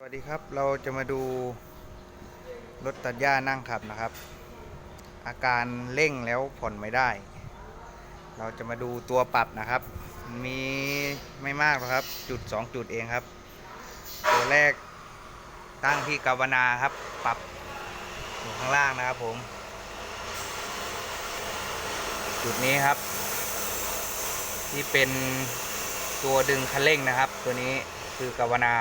สวัสดีครับ เราจะมาดูรถตัดหญ้านั่งขับนะครับ อาการเร่งแล้วผ่อนไม่ได้ เราจะมาดูตัวปรับนะครับ มีไม่มากหรอกครับ จุด 2 จุดเองครับ ตัวแรกตั้งที่กาวนาครับ ปรับอยู่ข้างล่างนะครับผม จุดนี้ครับ ที่เป็นตัวดึงคันเร่งนะครับ ตัวนี้คือกาวนา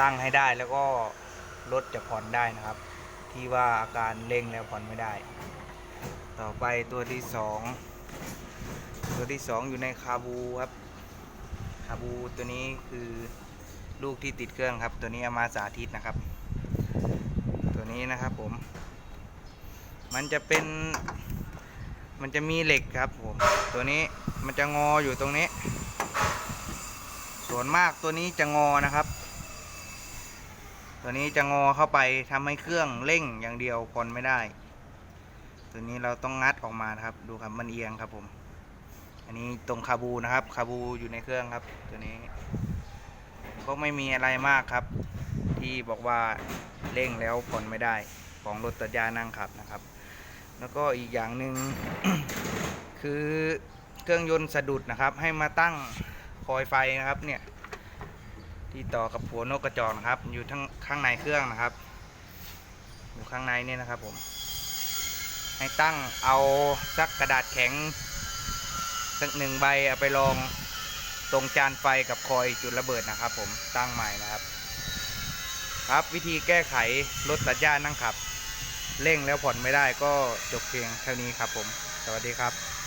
ตั้งให้ได้แล้วก็รถจะผ่อนได้นะครับ ที่ว่าอาการเร่งแล้วผ่อนไม่ได้ ต่อไปตัวที่สองตัวที่สองอยู่ในคาบูครับคาบูตัวนี้คือลูกที่ติดเครื่องครับ ตัวนี้เอามาสาธิตนะครับ ตัวนี้นะครับผม มันจะเป็นมันจะมีเหล็กครับผม ตัวนี้มันจะงออยู่ตรงนี้ ส่วนมากตัวนี้จะงอนะครับ ตัวนี้จะงอเข้าไปทำให้เครื่องเร่งอย่างเดียวผ่อนไม่ได้ ตัวนี้เราต้องงัดออกมานะครับ ดูครับมันเอียงครับผม อันนี้ตรงคาบูนะครับ คาบูอยู่ในเครื่องครับ ตัวนี้ก็ไม่มีอะไรมากครับ ที่บอกว่าเร่งแล้วผ่อนไม่ได้ของรถตัดหญ้านั่งขับนะครับ แล้วก็อีกอย่างหนึ่งคือเครื่องยนต์สะดุดนะครับ ให้มาตั้งคอยไฟนะครับเนี่ย ที่ต่อกับหัวนกกระจอกนะครับ อยู่ทั้งข้างในเครื่องนะครับ อยู่ข้างในนี่นะครับผม ให้ตั้งเอาสักกระดาษแข็ง สักหนึ่งใบเอาไปลองตรงจานไฟกับคอยจุดระเบิดนะครับ ผมตั้งใหม่นะครับ ครับวิธีแก้ไขรถตัดหญ้านั่งขับ เร่งแล้วผ่อนไม่ได้ก็จบเพียงเท่านี้ครับผม สวัสดีครับ